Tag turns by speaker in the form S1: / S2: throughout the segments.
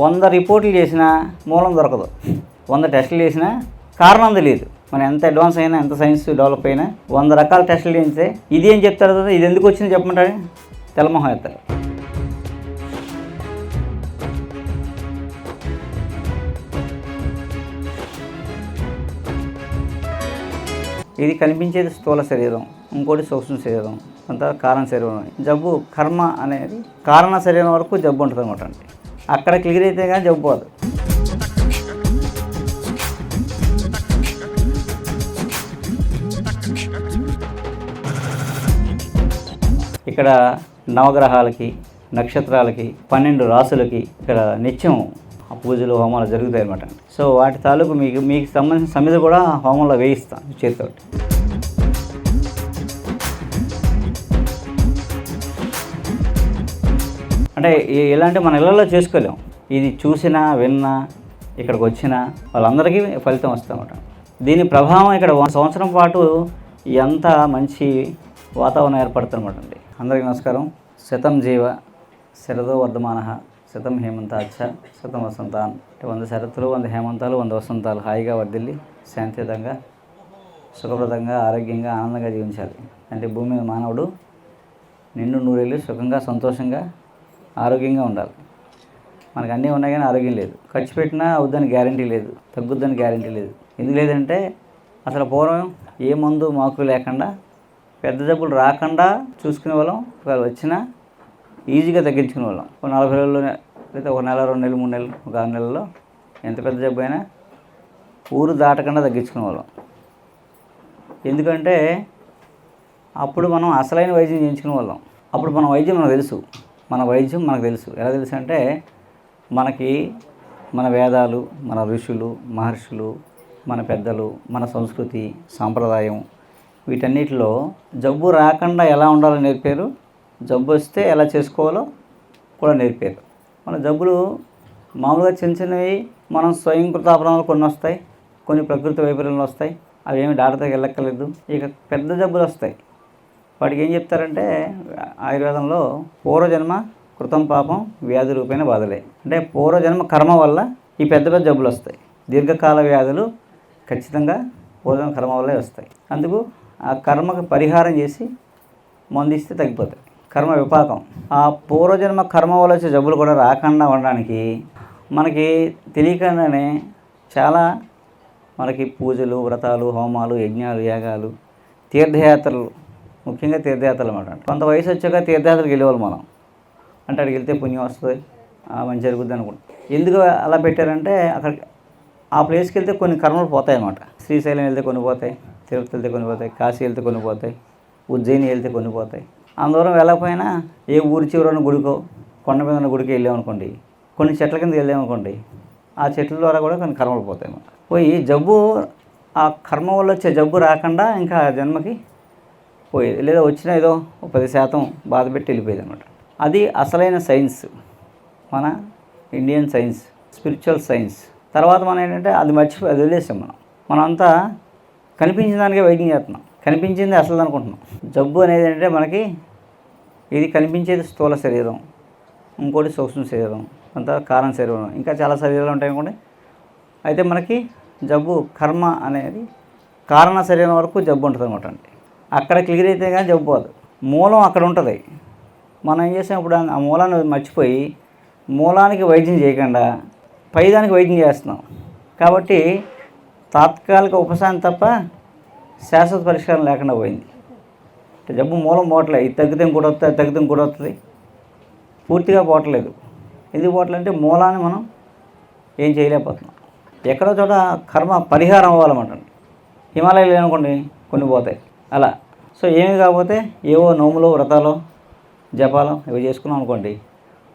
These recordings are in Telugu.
S1: వంద రిపోర్ట్లు చేసినా మూలం దొరకదు. వంద టెస్టులు చేసినా కారణం తెలియదు. మనం ఎంత అడ్వాన్స్ అయినా ఎంత సైన్స్ డెవలప్ అయినా వంద రకాల టెస్టులు చేస్తే ఇది ఏం చెప్తారు కదా, ఇది ఎందుకు వచ్చింది చెప్పమంటారు? తెల్లమొహం ఎత్తారు ఇది కనిపించేది స్థూల శరీరం ఇంకోటి సూక్ష్మ శరీరం అంత కారణ శరీరం. జబ్బు కర్మ అనేది కారణ శరీరం వరకు జబ్బు ఉంటుంది అనమాట అంటే అక్కడ క్లియర్ అయితే కానీ చెప్పబోదు. ఇక్కడ నవగ్రహాలకి నక్షత్రాలకి పన్నెండు రాసులకి ఇక్కడ నిత్యం ఆ పూజలు హోమాలు జరుగుతాయి అనమాట సో వాటి తాలూకు మీకు మీకు సంబంధించిన సమిధ కూడా హోమంలో వేయిస్తాం చేతితోటి. అంటే ఇ- ఇలాంటి మన ఇళ్ళల్లో చేసుకోలేం. ఇది చూసినా విన్నా ఇక్కడికి వచ్చినా వాళ్ళందరికీ ఫలితం వస్తుందన్నమాట. దీని ప్రభావం ఇక్కడ సంవత్సరం పాటు ఎంత మంచి వాతావరణం ఏర్పడుతుందన్నమాట అండి. అందరికీ నమస్కారం. శతం జీవ శరదో వర్ధమాన శతం హేమంతాచ శతం వసంతాన్. అంటే వంద శరత్తులు వంద హేమంతాలు వంద వసంతాలు. హాయిగా వర్దిల్లి శాంతియుతంగా సుఖప్రదంగా ఆరోగ్యంగా ఆనందంగా జీవించాలి. అంటే భూమి మానవుడు నిండు నూరేళ్ళు సుఖంగా సంతోషంగా ఆరోగ్యంగా ఉండాలి. మనకు అన్నీ ఉన్నాయి కానీ ఆరోగ్యం లేదు. ఖర్చు పెట్టినా అవుద్దని గ్యారంటీ లేదు. తగ్గుద్దని గ్యారంటీ లేదు. ఎందుకు లేదంటే అసలు పూర్వం ఏ మందు మాకు లేకుండా పెద్ద జబ్బులు రాకుండా చూసుకునే వాళ్ళం. ఒకవేళ వచ్చినా ఈజీగా తగ్గించుకునే వాళ్ళం. ఒక నలభై నెలలో లేదా ఒక నెల రెండు నెలలు మూడు నెలలు ఒక ఆరు నెలల్లో ఎంత పెద్ద జబ్బు అయినా ఊరు దాటకుండా తగ్గించుకునే వాళ్ళం. ఎందుకంటే అప్పుడు మనం అసలైన వైద్యం చేయించుకునే వాళ్ళం. అప్పుడు మన వైద్యం మనకు తెలుసు. మన వైద్యం మనకు తెలుసు. ఎలా తెలుసు అంటే మనకి మన వేదాలు మన ఋషులు మహర్షులు మన పెద్దలు మన సంస్కృతి సాంప్రదాయం వీటన్నిటిలో జబ్బు రాకుండా ఎలా ఉండాలో నేర్పారు? జబ్బు వస్తే ఎలా చేసుకోవాలో కూడా నేర్పారు. మన జబ్బులు మామూలుగా చిన్న చిన్నవి మనం స్వయంకృతాపరాలు కొన్ని వస్తాయి కొన్ని ప్రకృతి వైపర్యాలు వస్తాయి అవి ఏమి డాక్టర్ దగ్గర వెళ్ళక్కర్లేదు. ఇక పెద్ద జబ్బులు వస్తాయి. వాడికి ఏం చెప్తారంటే ఆయుర్వేదంలో పూర్వజన్మ కృతం పాపం వ్యాధి రూపేణ బాధలే. అంటే పూర్వజన్మ కర్మ వల్ల ఈ పెద్ద పెద్ద జబ్బులు వస్తాయి. దీర్ఘకాల వ్యాధులు ఖచ్చితంగా పూర్వజన్మ కర్మ వల్లే వస్తాయి. అందుకు ఆ కర్మకు పరిహారం చేసి మందిస్తే తగ్గిపోతాయి. కర్మ విపాకం. ఆ పూర్వజన్మ కర్మ వల్ల వచ్చే జబ్బులు కూడా రాకుండా ఉండడానికి మనకి తెలియకుండానే చాలా మనకి పూజలు వ్రతాలు హోమాలు యజ్ఞాలు యాగాలు తీర్థయాత్రలు ముఖ్యంగా తీర్థయాత్రలు అనమాట కొంత వయసు వచ్చాక తీర్థయాత్రలకు వెళ్ళేవాళ్ళు మనం. అంటే అక్కడికి వెళ్తే పుణ్యం వస్తుంది ఆ మంచి జరుగుద్ది అనుకుంటాం. ఎందుకు అలా పెట్టారంటే అక్కడ ఆ ప్లేస్కి వెళ్తే కొన్ని కర్మలు పోతాయి అన్నమాట. శ్రీశైలం వెళ్తే కొన్ని పోతాయి తిరుపతి వెళ్తే కొన్ని పోతాయి కాశీ వెళ్తే కొన్ని పోతాయి ఉజ్జయిని వెళ్తే కొన్ని పోతాయి. అందరం వెళ్ళకపోయినా ఏ ఊరి చివరన గుడికో కొండ మీద ఉన్న గుడికి వెళ్ళామనుకోండి కొన్ని చెట్ల కింద వెళ్ళామనుకోండి ఆ చెట్ల ద్వారా కూడా కొన్ని కర్మలు పోతాయి అన్నమాట. పోయి జబ్బు ఆ కర్మ వల్ల వచ్చే జబ్బు రాకుండా ఇంకా జన్మకి పోయేది. లేదా వచ్చిన ఏదో ఒక పది శాతం బాధ పెట్టి వెళ్ళిపోయేది అనమాట అది అసలైన సైన్స్. మన ఇండియన్ సైన్స్ స్పిరిచువల్ సైన్స్. తర్వాత మనం ఏంటంటే అది మర్చిపోయి అది వదిలేసాం మనం. మనంతా కనిపించిన దానికే వైద్యం చేస్తున్నాం. కనిపించింది అసలు అనుకుంటున్నాం. జబ్బు అనేది ఏంటంటే మనకి ఇది కనిపించేది స్థూల శరీరం ఇంకోటి సూక్ష్మ శరీరం అంతా కారణ శరీరం. ఇంకా చాలా శరీరాలు ఉంటాయి అనుకోండి. అయితే మనకి జబ్బు కర్మ అనేది కారణ శరీరం వరకు జబ్బు ఉంటుంది అనమాట అండి. అక్కడ క్లియర్ అయితే కానీ జబ్బు పోదు మూలం అక్కడ ఉంటుంది. మనం ఏం చేసాం ఇప్పుడు ఆ మూలాన్ని మర్చిపోయి మూలానికి వైద్యం చేయకుండా పైదానికి వైద్యం చేస్తున్నాం. కాబట్టి తాత్కాలిక ఉపశమనం తప్ప శాశ్వత పరిష్కారం లేకుండా పోయింది. జబ్బు మూలం పోవట్లేదు. ఇది తగ్గితే కూడా వస్తుంది తగ్గితే కూడా వస్తుంది పూర్తిగా పోవట్లేదు. ఎందుకు పోవట్లంటే మూలాన్ని మనం ఏం చేయలేకపోతున్నాం. ఎక్కడో చోట కర్మ పరిహారం అవ్వాలన్నమాట. హిమాలయాలు అనుకోండి కొన్ని పోతాయి. అలా. సో ఏమి కాకపోతే ఏవో నోములు వ్రతాలు జపాలు ఇవి చేసుకున్నాం అనుకోండి.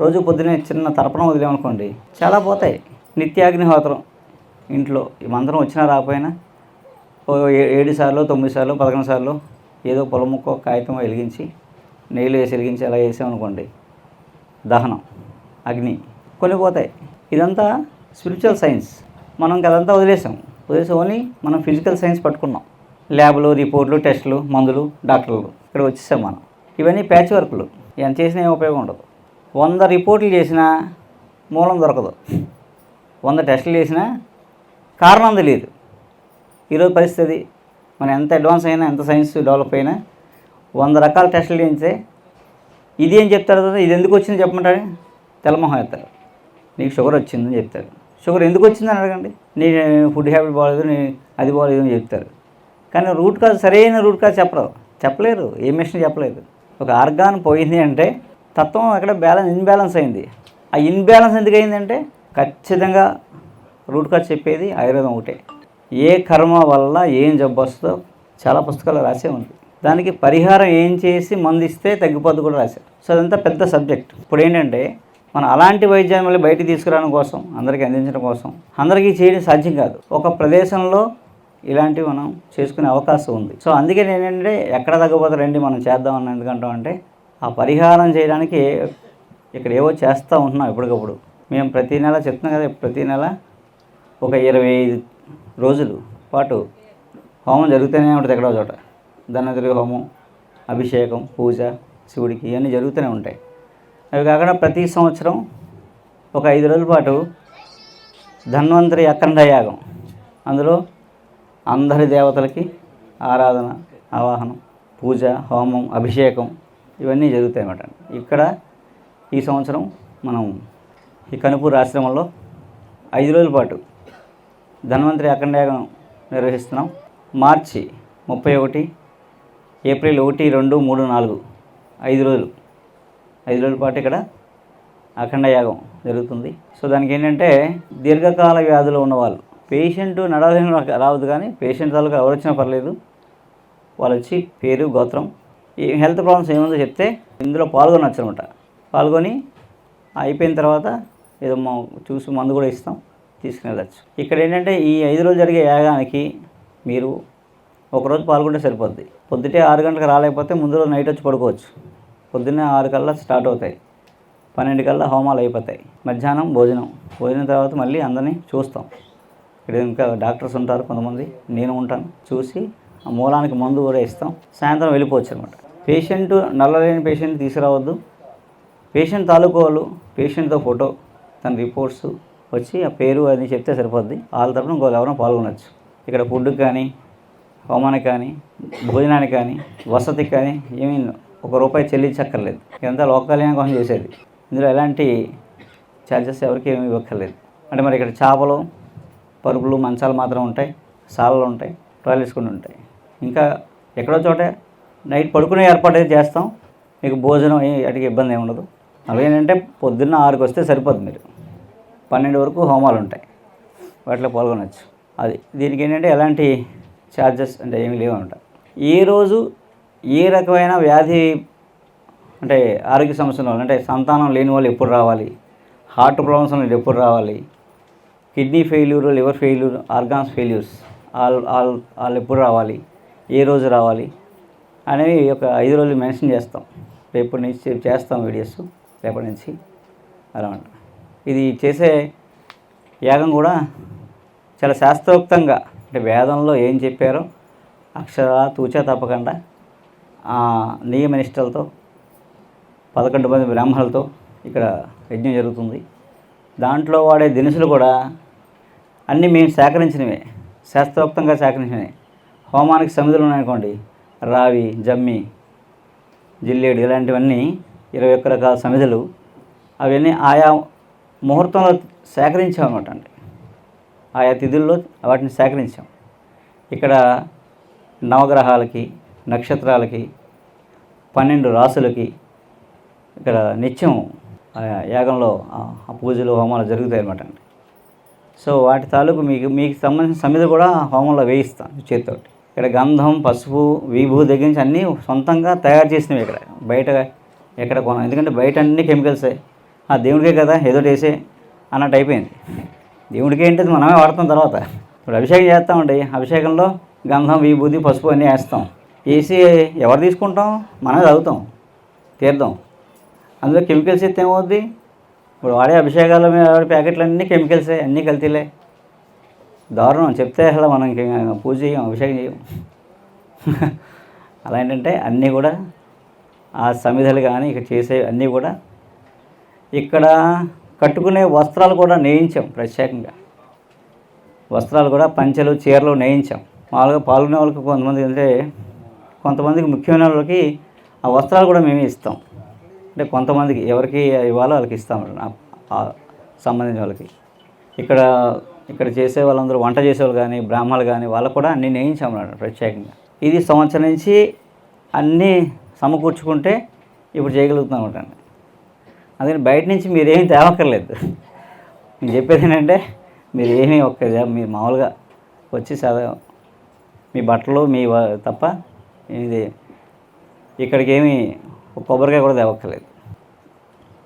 S1: రోజు పొద్దునే చిన్న తర్పణం వదిలేమనుకోండి చాలా పోతాయి. నిత్యాగ్నిహోత్రం ఇంట్లో ఈ మంత్రం వచ్చినా రాకపోయినా ఓ ఏ- ఏడు సార్లు తొమ్మిది సార్లు పదకొండు సార్లు ఏదో పొలముక్కో కాగితం వెలిగించి నెయ్యిలో వేసి వెలిగించి అలా వేసామనుకోండి దహనం అగ్ని కొన్ని పోతాయి. ఇదంతా స్పిరిచువల్ సైన్స్ మనం ఇంకా అదంతా వదిలేసాం. వదిలేసి ఓన్లీ మనం ఫిజికల్ సైన్స్ పట్టుకున్నాం. ల్యాబ్లు రిపోర్ట్లు టెస్టులు మందులు డాక్టర్లు ఇక్కడ వచ్చేసాం మనం. ఇవన్నీ ప్యాచ్ వర్క్లు. ఎంత చేసినా ఏం ఉపయోగం ఉండదు. వంద రిపోర్ట్లు చేసినా మూలం దొరకదు. వంద టెస్టులు చేసినా కారణం తెలియదు. ఈరోజు పరిస్థితి మనం ఎంత అడ్వాన్స్ అయినా ఎంత సైన్స్ డెవలప్ అయినా వంద రకాల టెస్టులు చేయించే ఇది ఏం చెప్తారు కదా ఇది ఎందుకు వచ్చింది చెప్పమంటారు? తెల్లమొహం ఎత్తారు నీకు షుగర్ వచ్చిందని చెప్తారు. షుగర్ ఎందుకు వచ్చిందని అడగండి. నీ ఫుడ్ హ్యాబిట్ బాగాలేదు నీ అది బాగాలేదు అని చెప్తారు. కానీ రూట్ కాజ్ సరైన రూట్ కాజ్ చెప్పరు. చెప్పలేరు. ఏ మిషన్ చెప్పలేదు. ఒక ఆర్గాన్ పోయింది అంటే తత్వం అక్కడ బ్యాలెన్స్ ఇన్బ్యాలెన్స్ అయింది. ఆ ఇన్బ్యాలెన్స్ ఎందుకు అయిందంటే ఖచ్చితంగా రూట్ కాజ్ చెప్పేది ఆయుర్వేదం ఒకటే. ఏ కర్మ వల్ల ఏం జబ్బు వస్తుందో చాలా పుస్తకాలు రాసే ఉంది. దానికి పరిహారం ఏం చేసి మందు ఇస్తే తగ్గిపోద్ది కూడా రాశారు. సో అదంతా పెద్ద సబ్జెక్ట్ ఇప్పుడు ఏంటంటే మనం అలాంటి వైద్యాన్ని మళ్ళీ బయటికి తీసుకురావడం కోసం అందరికీ అందించడం కోసం అందరికీ చేయడం సాధ్యం కాదు. ఒక ప్రదేశంలో ఇలాంటివి మనం చేసుకునే అవకాశం ఉంది. సో అందుకే నేను ఏంటంటే ఎక్కడ తగ్గపోతే రండి మనం చేద్దాం అని ఎందుకంటాం అంటే ఆ పరిహారం చేయడానికి ఇక్కడ ఏవో చేస్తూ ఉంటున్నాం ఎప్పటికప్పుడు. మేము ప్రతి నెల చెప్తున్నాం కదా ప్రతి నెల ఒక ఇరవై ఐదు రోజులు పాటు హోమం జరుగుతూనే ఉంటుంది ఎక్కడో చోట. ధనద్రి హోమం అభిషేకం పూజ శివుడికి ఇవన్నీ జరుగుతూనే ఉంటాయి. అవి కాకుండా ప్రతి సంవత్సరం ఒక ఐదు రోజుల పాటు ధన్వంతరి అఖండ యాగం. అందులో అందరి దేవతలకి ఆరాధన ఆవాహనం పూజ హోమం అభిషేకం ఇవన్నీ జరుగుతాయి అన్నమాట ఇక్కడ ఈ సంవత్సరం మనం ఈ కనుపూర్ ఆశ్రమంలో ఐదు రోజుల పాటు ధన్వంతరి అఖండయాగం నిర్వహిస్తున్నాం. మార్చి ముప్పై ఒకటి ఏప్రిల్ ఒకటి రెండు మూడు నాలుగు ఐదు రోజులు. ఐదు రోజుల పాటు ఇక్కడ అఖండ యాగం జరుగుతుంది. సో దానికి ఏంటంటే దీర్ఘకాల వ్యాధులు ఉన్నవాళ్ళు పేషెంట్ నడవలేని వాళ్ళకి రావద్దు కానీ పేషెంట్ తాలూకా ఎవరు వచ్చినా పర్లేదు. వాళ్ళు వచ్చి పేరు గోత్రం ఈ హెల్త్ ప్రాబ్లమ్స్ ఏముందో చెప్తే ఇందులో పాల్గొనొచ్చు అనమాట పాల్గొని అయిపోయిన తర్వాత ఏదో మా చూసి మందు కూడా ఇస్తాం తీసుకుని వెళ్ళచ్చు. ఇక్కడ ఏంటంటే ఈ ఐదు రోజులు జరిగే యాగానికి మీరు ఒకరోజు పాల్గొంటే సరిపోద్ది. పొద్దుటే ఆరు గంటలకు రాలేకపోతే ముందు రోజు నైట్ వచ్చి పడుకోవచ్చు. పొద్దున్నే ఆరు కల్లా స్టార్ట్ అవుతాయి. పన్నెండు కల్లా హోమాలు అయిపోతాయి. మధ్యాహ్నం భోజనం. భోజనం తర్వాత మళ్ళీ అందరినీ చూస్తాం. ఇక్కడ ఇంకా డాక్టర్స్ ఉంటారు కొంతమంది. నేను ఉంటాను. చూసి ఆ మూలానికి మందు కూడా ఇస్తాం. సాయంత్రం వెళ్ళిపోవచ్చు అనమాట పేషెంట్ నల్లలేని పేషెంట్ తీసుకురావద్దు. పేషెంట్ తాలూకు వాళ్ళు పేషెంట్తో ఫోటో తన రిపోర్ట్స్ వచ్చి ఆ పేరు అది చెప్తే సరిపోద్ది. వాళ్ళ తరపున ఇంకో ఎవరైనా పాల్గొనవచ్చు ఇక్కడ ఫుడ్కి కానీ హోమానికి కానీ భోజనానికి కానీ వసతికి కానీ ఏమీ ఒక రూపాయి చెల్లించక్కర్లేదు. ఇదంతా లోక కోసం చేసేది. ఇందులో ఎలాంటి ఛార్జెస్ ఎవరికి ఏమీ ఇవ్వక్కర్లేదు. అంటే మరి ఇక్కడ చేపలు పరుపులు మంచాలు మాత్రం ఉంటాయి. సాలలు ఉంటాయి. టాయిలెట్స్ కూడా ఉంటాయి. ఇంకా ఎక్కడో చోట నైట్ పడుకునే ఏర్పాటు అయితే చేస్తాం. మీకు భోజనం ఏ- వాటికి ఇబ్బంది ఏమి ఉండదు. అవి ఏంటంటే పొద్దున్న ఆరుకు వస్తే సరిపోద్ది మీరు. పన్నెండు వరకు హోమాలు ఉంటాయి. వాటిలో పాల్గొనవచ్చు అది దీనికి ఏంటంటే ఎలాంటి ఛార్జెస్ అంటే ఏమి లేవు అనమాట ఏ రోజు ఏ రకమైన వ్యాధి అంటే ఆరోగ్య సమస్యలు అంటే సంతానం లేని వాళ్ళు ఎప్పుడు రావాలి? హార్ట్ ప్రాబ్లమ్స్ వాళ్ళు ఎప్పుడు రావాలి? Kidney failure liver failure organs failures వాళ్ళు వాళ్ళు వాళ్ళు ఎప్పుడు రావాలి? ఏ రోజు రావాలి? అనేవి ఒక ఐదు రోజులు మెన్షన్ చేస్తాం. రేపటి నుంచి చేస్తాం వీడియోస్. రేపటి నుంచి అలా ఇది చేసే యాగం కూడా చాలా శాస్త్రోక్తంగా అంటే వేదంలో ఏం చెప్పారో అక్షర తూచా తప్పకుండా ఆ నియమ నిష్టలతో పదకొండు మంది బ్రాహ్మణులతో ఇక్కడ యజ్ఞం జరుగుతుంది. దాంట్లో వాడే దినుసులు కూడా అన్నీ మేము సేకరించినవే శాస్త్రోక్తంగా సేకరించినవి. హోమానికి సమిధులు ఉన్నాయనుకోండి రావి జమ్మి జిల్లేడు ఇలాంటివన్నీ ఇరవై ఒక్క రకాల సమిధులు అవన్నీ ఆయా ముహూర్తంలో సేకరించాం అనమాట అండి. ఆయా తిథుల్లో వాటిని సేకరించాం. ఇక్కడ నవగ్రహాలకి నక్షత్రాలకి పన్నెండు రాసులకి ఇక్కడ నిత్యం ఆ యాగంలో ఆ ఆ పూజలు హోమాలు జరుగుతాయి అనమాట అండి. సో వాటి తాలూకు మీకు మీకు సంబంధించిన సమిత కూడా హోమంలో వేయిస్తాం చేతితోటి. ఇక్కడ గంధం పసుపు విభూ దగ్గర నుంచి అన్నీ సొంతంగా తయారు చేసినవి ఇక్కడ. బయట ఎక్కడ కొనం ఎందుకంటే బయట అన్ని కెమికల్సే. ఆ దేవుడికే కదా ఏదో వేసే అన్నట్టు అయిపోయింది. దేవుడికి ఏంటిది మనమే వాడతాం తర్వాత. ఇప్పుడు అభిషేకం చేస్తామండి అభిషేకంలో గంధం విభూతి పసుపు అన్నీ వేస్తాం. వేసి ఎవరు తీసుకుంటాం? మనమే తాగుతాం. తీర్థం. అందులో కెమికల్స్ ఇస్తే ఏమవుద్ది ఇప్పుడు వాడే అభిషేకాల మీద వాడే ప్యాకెట్లు అన్నీ కెమికల్సే అన్నీ కల్తీలే. దారుణం. చెప్తే అసలు మనం పూజ చేయం అభిషేకం చేయం. అలా ఏంటంటే అన్నీ కూడా ఆ సమిధలు కానీ ఇక్కడ చేసే అన్నీ కూడా ఇక్కడ కట్టుకునే వస్త్రాలు కూడా నేయించాం ప్రత్యేకంగా. వస్త్రాలు కూడా పంచెలు చీరలు నేయించాం. మామూలుగా పాల్గొనే వాళ్ళకి కొంతమంది అంటే కొంతమందికి ముఖ్యమైన వాళ్ళకి ఆ వస్త్రాలు కూడా మేమే ఇస్తాం. అంటే కొంతమందికి ఎవరికి ఇవ్వాలో వాళ్ళకి ఇస్తాం సంబంధించిన వాళ్ళకి. ఇక్కడ ఇక్కడ చేసే వాళ్ళందరూ వంట చేసేవాళ్ళు కానీ బ్రాహ్మణులు కానీ వాళ్ళకు కూడా అన్నీ నేయించామన్నాడు ప్రత్యేకంగా. ఇది సంవత్సరం నుంచి అన్నీ సమకూర్చుకుంటే ఇప్పుడు చేయగలుగుతున్నాం అనమాట అందుకని బయట నుంచి మీరేమీ తేవక్కర్లేదు. నేను చెప్పేది ఏంటంటే మీరు ఏమీ ఒక్క మీరు మామూలుగా వచ్చి చదవ మీ బట్టలు మీ వ- తప్ప ఇది ఇక్కడికి ఏమీ కొబ్బరికాయ కూడా తేవక్కర్లేదు.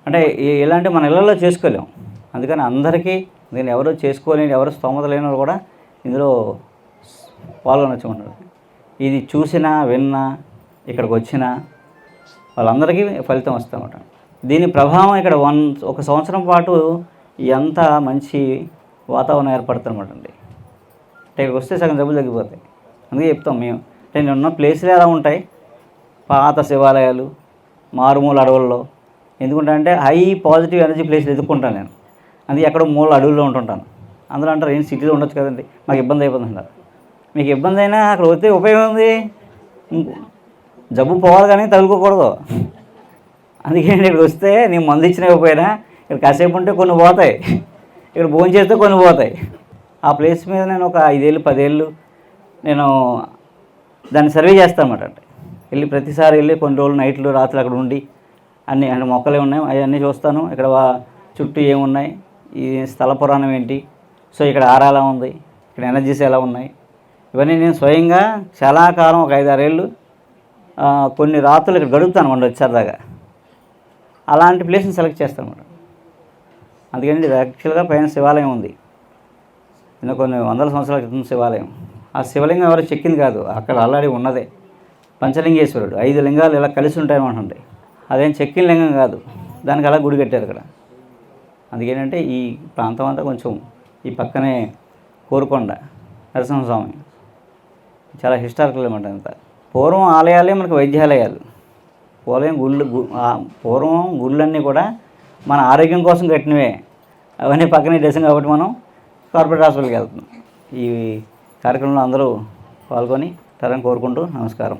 S1: అంటే ఈ- ఇలాంటి మన ఇళ్ళల్లో చేసుకోలేం. అందుకని అందరికీ దీన్ని ఎవరు చేసుకోలేని ఎవరు స్తోమత లేని వాళ్ళు కూడా ఇందులో పాల్గొనొచ్చు ఉంటారు ఇది చూసినా విన్నా ఇక్కడికి వచ్చినా వాళ్ళందరికీ ఫలితం వస్తామట దీని ప్రభావం ఇక్కడ వన్ ఒక సంవత్సరం పాటు ఎంత మంచి వాతావరణం ఏర్పడుతుందన్నమాట అండి. అంటే ఇక్కడికి వస్తే సగం జబ్బులు తగ్గిపోతాయి. అందుకే చెప్తాం మేము. అంటే నేను ఉన్న ప్లేసులు ఎలా ఉంటాయి? పాత శివాలయాలు మారుమూల అడవుల్లో. ఎందుకంటే అంటే హై పాజిటివ్ ఎనర్జీ ప్లేస్లు ఎదుర్కొంటాను నేను. అందుకే ఎక్కడో మూల అడవుల్లో ఉంటుంటాను. అందులో అంటారు ఏం సిటీలో ఉండొచ్చు కదండి? మాకు ఇబ్బంది అయిపోతుంది అంటారు. మీకు ఇబ్బంది అయినా అక్కడ వస్తే ఉపయోగం ఉంది? జబ్బు పోవాలి కానీ తగులుకోకూడదు. అందుకే ఇక్కడికి వస్తే నేను మందు ఇచ్చిన పోయినా ఇక్కడ కాసేపు ఉంటే కొన్ని పోతాయి. ఇక్కడ భోజనం చేస్తే కొన్ని పోతాయి. ఆ ప్లేస్ మీద నేను ఒక ఐదేళ్ళు పదేళ్ళు నేను దాన్ని సర్వే చేస్తాను అన్నమాట అంటే వెళ్ళి ప్రతిసారి వెళ్ళి కొన్ని రోజులు నైట్లు రాత్రులు అక్కడ ఉండి అన్ని అంటే మొక్కలు ఉన్నాయి. అవన్నీ చూస్తాను. ఇక్కడ వా- చుట్టూ ఏమున్నాయి? ఈ స్థల పురాణం ఏంటి? సో ఇక్కడ ఆర ఎలా ఉంది? ఇక్కడ ఎనర్జీస్ ఎలా ఉన్నాయి? ఇవన్నీ నేను స్వయంగా చాలా కాలం ఒక ఐదారేళ్ళు కొన్ని రాత్రులు ఇక్కడ గడుపుతాను మనం వచ్చేదాకా. అలాంటి ప్లేస్ని సెలెక్ట్ చేస్తాను అనమాట అందుకని యాక్చువల్గా పైన శివాలయం ఉంది. కొన్ని వందల సంవత్సరాల క్రితం శివాలయం. ఆ శివలింగం ఎవరు చెక్కింది కాదు. అక్కడ ఆల్రెడీ ఉన్నదే. పంచలింగేశ్వరుడు. ఐదు లింగాలు ఇలా కలిసి ఉంటాయన్నమాట అదేం చెక్కిన లింగం కాదు. దానికి అలా గుడి కట్టారు ఇక్కడ. అందుకేంటంటే ఈ ప్రాంతం అంతా కొంచెం ఈ పక్కనే కోరుకొండ నరసింహస్వామి. చాలా హిస్టారికల్ అనమాట అంత. పూర్వం ఆలయాలే మనకు వైద్యాలయాలు. పూర్వం గుళ్ళు పూర్వం గుళ్ళన్నీ కూడా మన ఆరోగ్యం కోసం కట్టినవే. అవన్నీ పక్కనే దేశం కాబట్టి మనం కార్పొరేట్ హాస్పిటల్కి వెళ్తున్నాం. ఈ కార్యక్రమంలో అందరూ పాల్గొని తరని కోరుకుంటూ నమస్కారం.